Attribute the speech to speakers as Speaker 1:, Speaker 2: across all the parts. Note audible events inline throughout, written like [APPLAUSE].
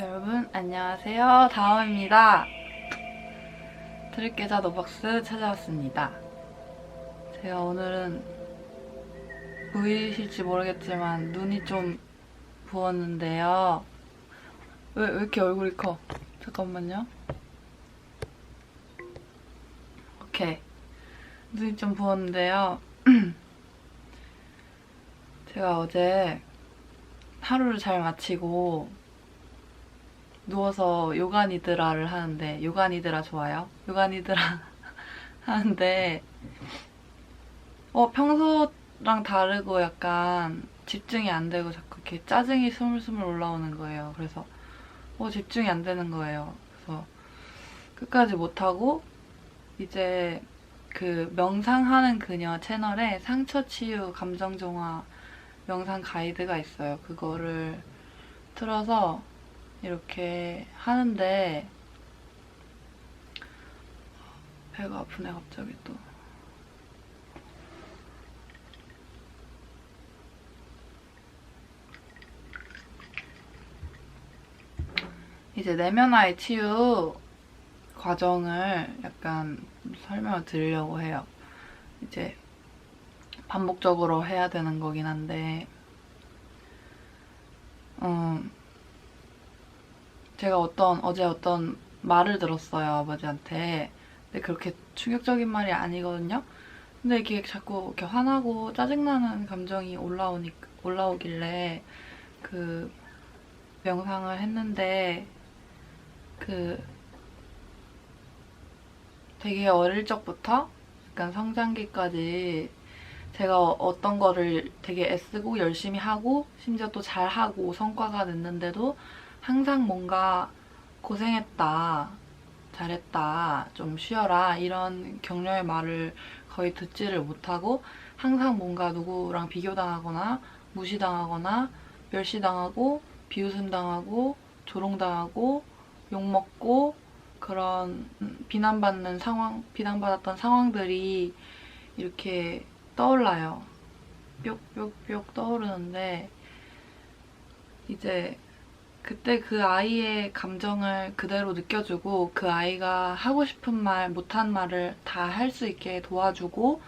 Speaker 1: 여러분 안녕하세요. 다음입니다. 트릭계좌 노박스 찾아왔습니다. 제가 오늘은 보이실지 모르겠지만 눈이 좀 부었는데요. 왜, 왜 이렇게 얼굴이 커? 잠깐만요. 오케이. 눈이 좀 부었는데요. [CLEARS THROAT] 제가 어제 하루를 잘 마치고 누워서 요가 니드라를 하는데 요가 니드라 좋아요? 요가 니드라 [LAUGHS] 하는데 어 평소랑 다르고 약간 집중이 안 되고 자꾸 이렇게 짜증이 스물스물 올라오는 거예요. 그래서 어 집중이 안 되는 거예요. 그래서 끝까지 못 하고 이제 그 명상하는 그녀 채널에 상처 치유 감정 정화 명상 가이드가 있어요. 그거를 틀어서 이렇게 하는데 배가 아프네 갑자기 또 이제 내면화의 치유 과정을 약간 설명을 드리려고 해요. 이제 반복적으로 해야 되는 거긴 한데 음, 제가 어떤 어제 어떤 말을 들었어요 아버지한테. 근데 그렇게 충격적인 말이 아니거든요. 근데 이게 자꾸 이렇게 화나고 짜증나는 감정이 올라오니 올라오길래 그 명상을 했는데 그 되게 어릴 적부터 약간 성장기까지 제가 어떤 거를 되게 애쓰고 열심히 하고 심지어 또 잘하고 성과가 냈는데도 항상 뭔가 고생했다, 잘했다, 좀 쉬어라 이런 격려의 말을 거의 듣지를 못하고 항상 뭔가 누구랑 비교당하거나 무시당하거나 멸시당하고 비웃음당하고 조롱당하고 욕먹고 그런 비난받는 상황, 비난받았던 상황들이 이렇게 떠올라요. 뿅뿅뿅 떠오르는데 이제 그때 그 아이의 감정을 그대로 느껴주고 그 아이가 하고 싶은 말, 못한 말을 다 할 수 있게 도와주고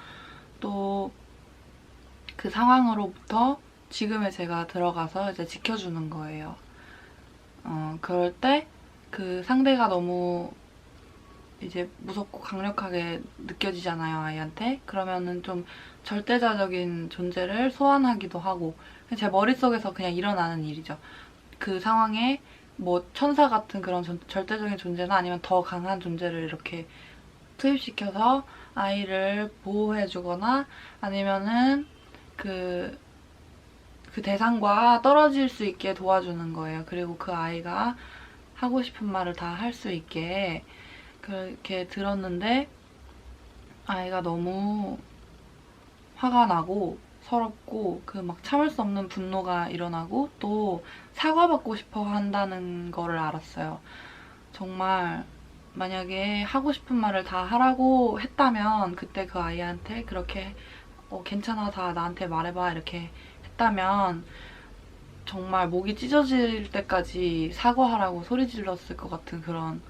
Speaker 1: 또 그 상황으로부터 지금의 제가 들어가서 이제 지켜주는 거예요. 어, 그럴 때 그 상대가 너무 이제 무섭고 강력하게 느껴지잖아요, 아이한테. 그러면은 좀 절대자적인 존재를 소환하기도 하고, 제 머릿속에서 그냥 일어나는 일이죠. 그 상황에 뭐 천사 같은 그런 전- 절대적인 존재나 아니면 더 강한 존재를 이렇게 투입시켜서 아이를 보호해주거나 아니면은 그, 그 대상과 떨어질 수 있게 도와주는 거예요. 그리고 그 아이가 하고 싶은 말을 다 할 수 있게 그렇게 들었는데 아이가 너무 화가 나고 서럽고 그 막 참을 수 없는 분노가 일어나고 또 사과받고 싶어 한다는 거를 알았어요. 정말 만약에 하고 싶은 말을 다 하라고 했다면 그때 그 아이한테 그렇게 어, 괜찮아 다 나한테 말해봐 이렇게 했다면 정말 목이 찢어질 때까지 사과하라고 소리 질렀을 것 같은 그런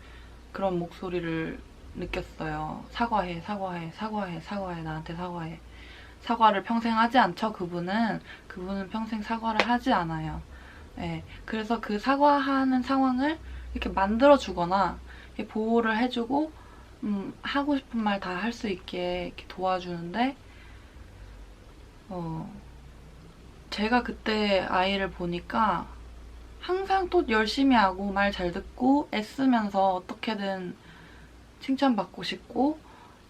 Speaker 1: 그런 목소리를 느꼈어요. 사과해, 사과해, 사과해, 사과해, 나한테 사과해. 사과를 평생 하지 않죠, 그분은. 그분은 평생 사과를 하지 않아요. 예. 그래서 그 사과하는 상황을 이렇게 만들어주거나 이렇게 보호를 해주고, 음, 하고 싶은 말 다 할 수 있게 이렇게 도와주는데, 어, 제가 그때 아이를 보니까 항상 또 열심히 하고 말 잘 듣고 애쓰면서 어떻게든 칭찬받고 싶고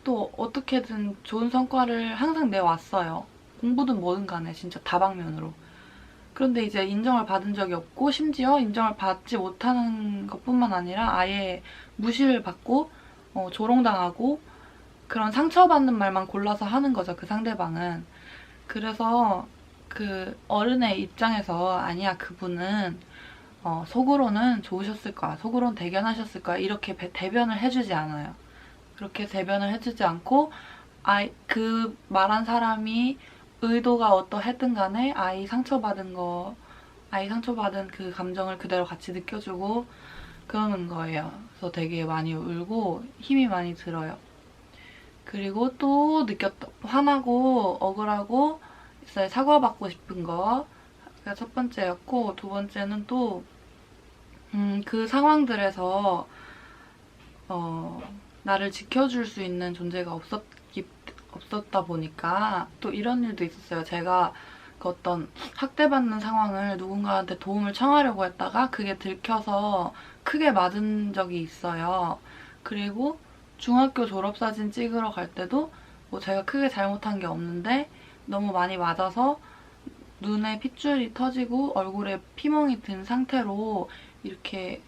Speaker 1: 또 어떻게든 좋은 성과를 항상 내왔어요. 공부든 뭐든 간에 진짜 다방면으로. 그런데 이제 인정을 받은 적이 없고 심지어 인정을 받지 못하는 것뿐만 아니라 아예 무시를 받고 어, 조롱당하고 그런 상처받는 말만 골라서 하는 거죠. 그 상대방은. 그래서 그 어른의 입장에서 아니야 그분은 어, 속으로는 좋으셨을 거야. 속으로는 대견하셨을 거야. 이렇게 배- 대변을 해주지 않아요. 그렇게 대변을 해주지 않고 아이 그 말한 사람이 의도가 어떠했든 간에 아이 상처받은 아이 상처받은 그 감정을 그대로 같이 느껴주고 그러는 거예요. 그래서 되게 많이 울고 힘이 많이 들어요. 그리고 또 느꼈다. 화나고 억울하고 있어요. 사과받고 싶은 거. 그게 첫 번째였고 두 번째는 또 음, 그 상황들에서 어, 나를 지켜줄 수 있는 존재가 없었기, 없었다 보니까 또 이런 일도 있었어요. 제가 그 어떤 학대받는 상황을 누군가한테 도움을 청하려고 했다가 그게 들켜서 크게 맞은 적이 있어요. 그리고 중학교 졸업사진 찍으러 갈 때도 뭐 제가 크게 잘못한 게 없는데 너무 많이 맞아서 눈에 핏줄이 터지고 얼굴에 피멍이 든 상태로 이렇게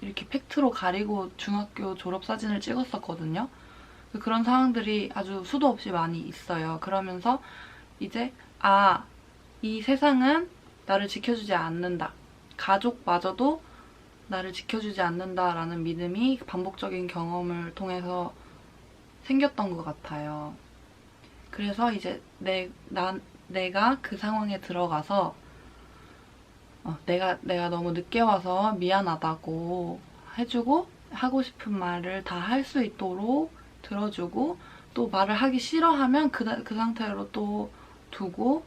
Speaker 1: 이렇게 팩트로 가리고 중학교 졸업사진을 찍었었거든요. 그런 상황들이 아주 수도 없이 많이 있어요. 그러면서 이제 아, 이 세상은 나를 지켜주지 않는다. 가족마저도 나를 지켜주지 않는다라는 믿음이 반복적인 경험을 통해서 생겼던 것 같아요. 그래서 이제 내, 난, 내가 그 상황에 들어가서 어, 내가, 내가 너무 늦게 와서 미안하다고 해주고 하고 싶은 말을 다 할 수 있도록 들어주고 또 말을 하기 싫어하면 그, 그 상태로 또 두고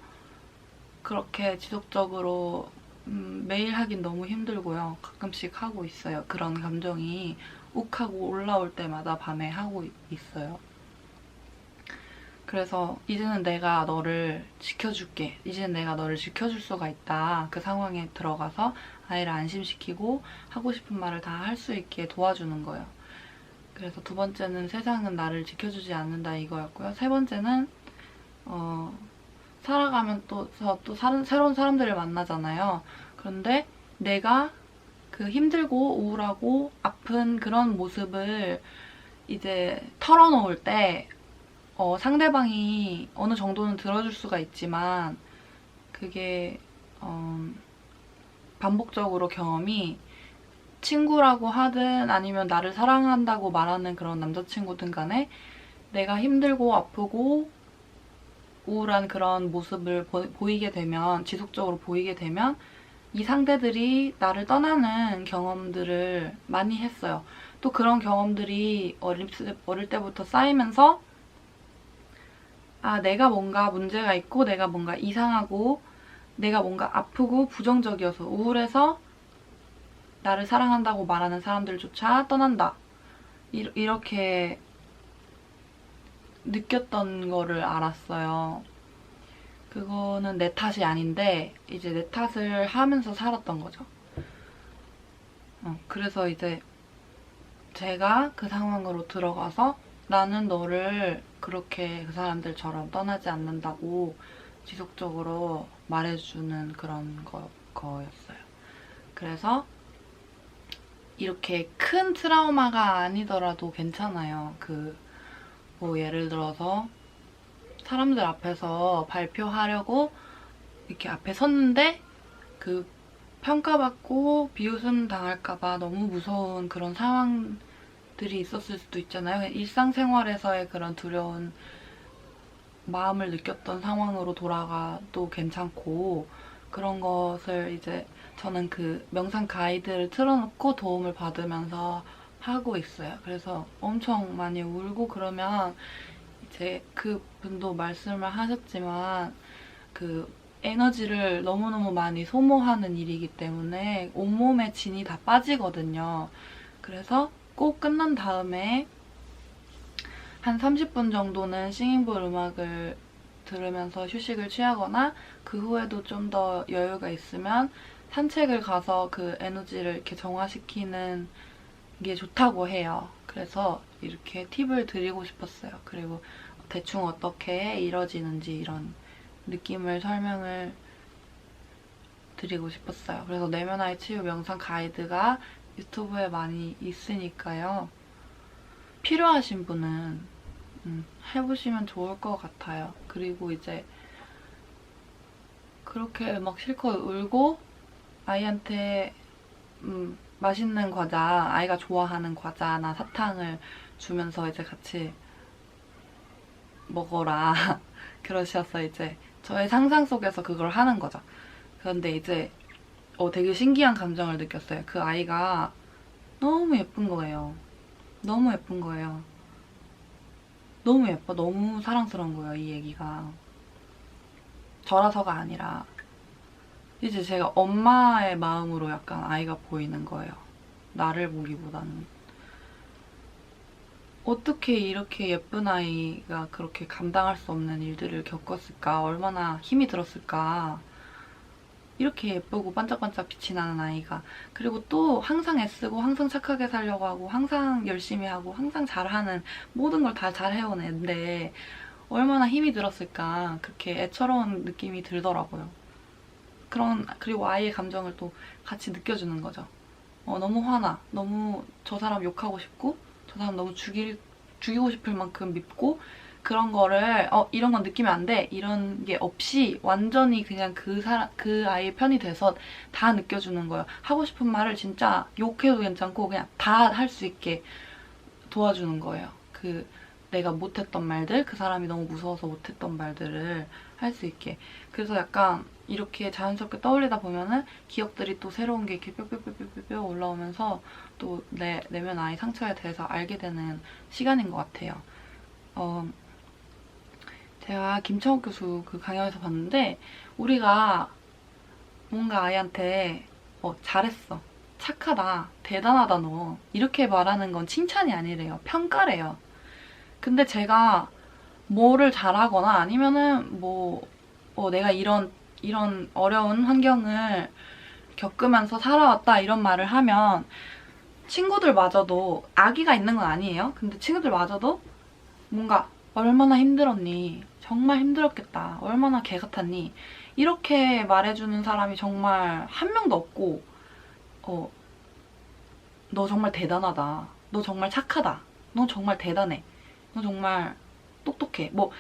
Speaker 1: 그렇게 지속적으로 음, 매일 하긴 너무 힘들고요. 가끔씩 하고 있어요. 그런 감정이 욱하고 올라올 때마다 밤에 하고 있어요. 그래서 이제는 내가 너를 지켜줄게. 이제는 내가 너를 지켜줄 수가 있다. 그 상황에 들어가서 아이를 안심시키고 하고 싶은 말을 다 할 수 있게 도와주는 거예요. 그래서 두 번째는 세상은 나를 지켜주지 않는다 이거였고요. 세 번째는 어, 살아가면 또, 또 사람, 새로운 사람들을 만나잖아요. 그런데 내가 그 힘들고 우울하고 아픈 그런 모습을 이제 털어놓을 때 어, 상대방이 어느 정도는 들어줄 수가 있지만 그게 어, 반복적으로 경험이 친구라고 하든 아니면 나를 사랑한다고 말하는 그런 남자친구든 간에 내가 힘들고 아프고 우울한 그런 모습을 보, 이게 되면 지속적으로 보이게 되면 이 상대들이 나를 떠나는 경험들을 많이 했어요. 또 그런 경험들이 어릴, 어릴 때부터 쌓이면서 아, 내가 뭔가 문제가 있고 내가 뭔가 이상하고 내가 뭔가 아프고 부정적이어서 우울해서 나를 사랑한다고 말하는 사람들조차 떠난다. 이, 이렇게 느꼈던 거를 알았어요. 그거는 내 탓이 아닌데 이제 내 탓을 하면서 살았던 거죠. 어, 그래서 이제 제가 그 상황으로 들어가서 나는 너를 그렇게 그 사람들처럼 떠나지 않는다고 지속적으로 말해주는 그런 거, 거였어요. 그래서 이렇게 큰 트라우마가 아니더라도 괜찮아요. 그, 뭐, 예를 들어서 사람들 앞에서 발표하려고 이렇게 앞에 섰는데 그 평가받고 비웃음 당할까봐 너무 무서운 그런 상황 들이 있었을 수도 있잖아요. 일상생활에서의 그런 두려운 마음을 느꼈던 상황으로 돌아가도 괜찮고 그런 것을 이제 저는 그 명상 가이드를 틀어놓고 도움을 받으면서 하고 있어요. 그래서 엄청 많이 울고 그러면 이제 그 분도 말씀을 하셨지만 그 에너지를 너무너무 많이 소모하는 일이기 때문에 온몸에 진이 다 빠지거든요. 그래서 꼭 끝난 다음에 한 30분 정도는 싱잉볼 음악을 들으면서 휴식을 취하거나 그 후에도 좀 더 여유가 있으면 산책을 가서 그 에너지를 이렇게 정화시키는 게 좋다고 해요. 그래서 이렇게 팁을 드리고 싶었어요. 그리고 대충 어떻게 이뤄지는지 이런 느낌을 설명을 드리고 싶었어요. 그래서 내면 아이 치유 명상 가이드가 유튜브에 많이 있으니까요. 필요하신 분은 음, 해보시면 좋을 것 같아요. 그리고 이제 그렇게 막 실컷 울고 아이한테 음, 맛있는 과자, 아이가 좋아하는 과자나 사탕을 주면서 이제 같이 먹어라 [LAUGHS] 그러셔서 이제 저의 상상 속에서 그걸 하는 거죠. 그런데 이제 어, 되게 신기한 감정을 느꼈어요. 그 아이가 너무 예쁜 거예요. 너무 예쁜 거예요. 너무 예뻐. 너무 사랑스러운 거예요, 이 얘기가. 저라서가 아니라 이제 제가 엄마의 마음으로 약간 아이가 보이는 거예요. 나를 보기보다는. 어떻게 이렇게 예쁜 아이가 그렇게 감당할 수 없는 일들을 겪었을까? 얼마나 힘이 들었을까? 이렇게 예쁘고 반짝반짝 빛이 나는 아이가. 그리고 또 항상 애쓰고 항상 착하게 살려고 하고 항상 열심히 하고 항상 잘하는 모든 걸 다 잘 해온 애인데 얼마나 힘이 들었을까. 그렇게 애처로운 느낌이 들더라고요. 그런, 그리고 아이의 감정을 또 같이 느껴주는 거죠. 어, 너무 화나. 너무 저 사람 욕하고 싶고 저 사람 너무 죽일, 죽이고 싶을 만큼 밉고 그런 거를 어 이런 건 느끼면 안 돼. 이런 게 없이 완전히 그냥 그 사람 그 아이의 편이 돼서 다 느껴주는 거예요. 하고 싶은 말을 진짜 욕해도 괜찮고 그냥 다 할 수 있게 도와주는 거예요. 그 내가 못했던 말들, 그 사람이 너무 무서워서 못했던 말들을 할 수 있게. 그래서 약간 이렇게 자연스럽게 떠올리다 보면은 기억들이 또 새로운 게 이렇게 뿅뿅뿅뿅뿅 올라오면서 또 내 내면 아이 상처에 대해서 알게 되는 시간인 것 같아요. 어, 제가 김창욱 교수 그 강연에서 봤는데 우리가 뭔가 아이한테 어, 잘했어. 착하다. 대단하다 너. 이렇게 말하는 건 칭찬이 아니래요. 평가래요. 근데 제가 뭐를 잘하거나 아니면은 뭐 어, 내가 이런 이런 어려운 환경을 겪으면서 살아왔다 이런 말을 하면 친구들마저도 아기가 있는 건 아니에요. 근데 친구들마저도 뭔가 얼마나 힘들었니? 정말 힘들었겠다. 얼마나 개 같았니? 이렇게 말해주는 사람이 정말 한 명도 없고, 어, 너 정말 대단하다. 너 정말 착하다. 너 정말 대단해. 너 정말 똑똑해. 뭐,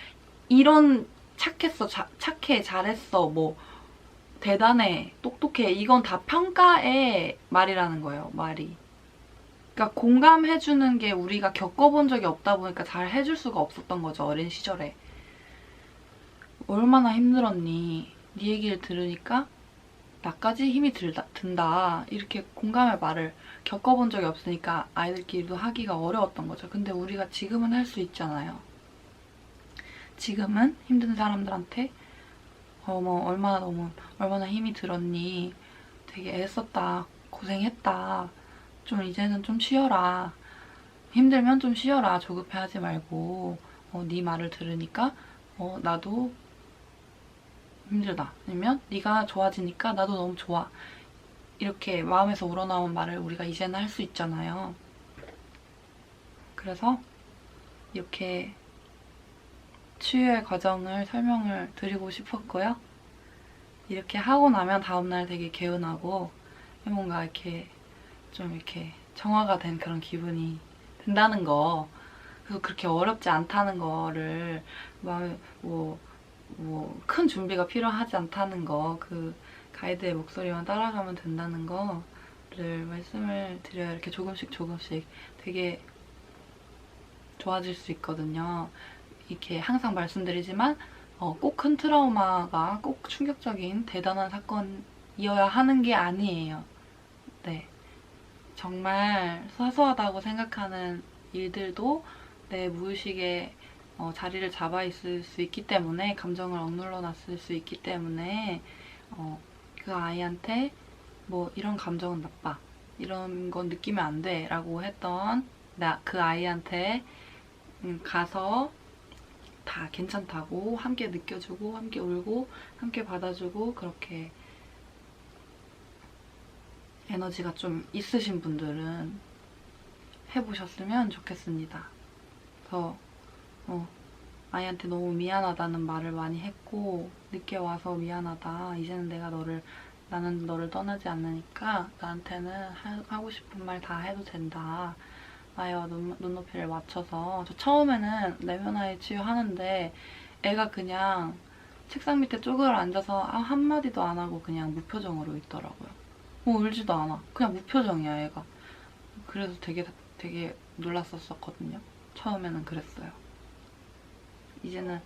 Speaker 1: 이런 착했어, 자, 착해, 잘했어, 뭐, 대단해, 똑똑해. 이건 다 평가의 말이라는 거예요, 말이. 그러니까 공감해주는 게 우리가 겪어본 적이 없다 보니까 잘 해줄 수가 없었던 거죠, 어린 시절에. 얼마나 힘들었니? 네 얘기를 들으니까 나까지 힘이 들다, 든다. 이렇게 공감의 말을 겪어본 적이 없으니까 아이들끼리도 하기가 어려웠던 거죠. 근데 우리가 지금은 할 수 있잖아요. 지금은 힘든 사람들한테 어머 얼마나 너무 얼마나 힘이 들었니? 되게 애썼다. 고생했다. 좀 이제는 좀 쉬어라. 힘들면 좀 쉬어라. 조급해하지 말고 어, 네 말을 들으니까 어, 나도 힘들다. 아니면 네가 좋아지니까 나도 너무 좋아. 이렇게 마음에서 우러나온 말을 우리가 이제는 할 수 있잖아요. 그래서 이렇게 치유의 과정을 설명을 드리고 싶었고요. 이렇게 하고 나면 다음날 되게 개운하고 뭔가 이렇게 좀 이렇게 정화가 된 그런 기분이 든다는 거. 그래서 그렇게 어렵지 않다는 거를 뭐, 뭐, 큰 준비가 필요하지 않다는 거, 그 가이드의 목소리만 따라가면 된다는 거를 말씀을 드려야 이렇게 조금씩 조금씩 되게 좋아질 수 있거든요. 이렇게 항상 말씀드리지만 어, 꼭 큰 트라우마가 꼭 충격적인 대단한 사건이어야 하는 게 아니에요. 네. 정말 사소하다고 생각하는 일들도 내 무의식에 어, 자리를 잡아 있을 수 있기 때문에 감정을 억눌러 놨을 수 있기 때문에 어, 그 아이한테 뭐 이런 감정은 나빠 이런 건 느끼면 안 돼 라고 했던 나 그 아이한테 음, 가서 다 괜찮다고 함께 느껴주고 함께 울고 함께 받아주고 그렇게 에너지가 좀 있으신 분들은 해보셨으면 좋겠습니다. 그래서 어, 아이한테 너무 미안하다는 말을 많이 했고 늦게 와서 미안하다. 이제는 내가 너를 나는 너를 떠나지 않으니까 나한테는 하, 고 싶은 말 다 해도 된다. 나와 눈, 눈높이를 맞춰서 저 처음에는 내면 아이 치유하는데 애가 그냥 책상 밑에 쪼그려 앉아서 아, 한마디도 안 하고 그냥 무표정으로 있더라고요. 어, 울지도 않아. 그냥 무표정이야, 애가. 그래서 되게, 되게 놀랐었거든요. 처음에는 그랬어요. 이제는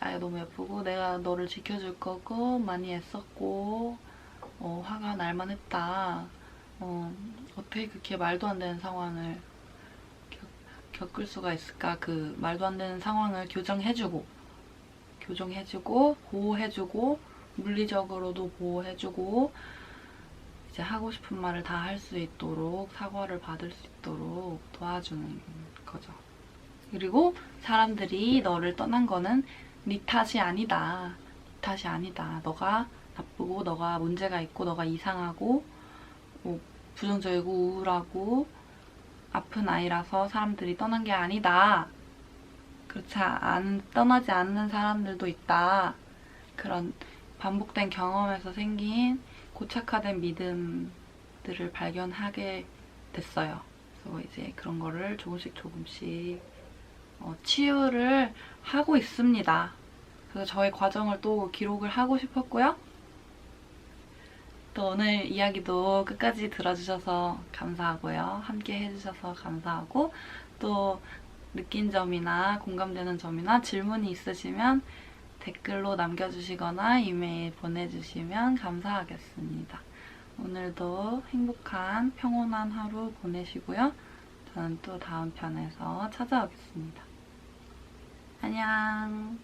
Speaker 1: 아 너무 예쁘고 내가 너를 지켜줄 거고 많이 애썼고 어, 화가 날 만 했다. 어, 어떻게 그렇게 말도 안 되는 상황을 겪, 겪을 수가 있을까? 그 말도 안 되는 상황을 교정해주고, 교정해주고, 보호해주고, 물리적으로도 보호해주고, 이제 하고 싶은 말을 다 할 수 있도록, 사과를 받을 수 있도록 도와주는 거죠. 그리고 사람들이 너를 떠난 거는 네 탓이 아니다. 네 탓이 아니다. 너가 나쁘고, 너가 문제가 있고, 너가 이상하고, 뭐 부정적이고 우울하고 아픈 아이라서 사람들이 떠난 게 아니다. 그렇지 않, 떠나지 않는 사람들도 있다. 그런 반복된 경험에서 생긴 고착화된 믿음들을 발견하게 됐어요. 그래서 이제 그런 거를 조금씩 조금씩 어, 치유를 하고 있습니다. 그래서 저의 과정을 또 기록을 하고 싶었고요. 또 오늘 이야기도 끝까지 들어주셔서 감사하고요. 함께 해주셔서 감사하고 또 느낀 점이나 공감되는 점이나 질문이 있으시면 댓글로 남겨주시거나 이메일 보내주시면 감사하겠습니다. 오늘도 행복한 평온한 하루 보내시고요. 저는 또 다음 편에서 찾아오겠습니다. 안녕.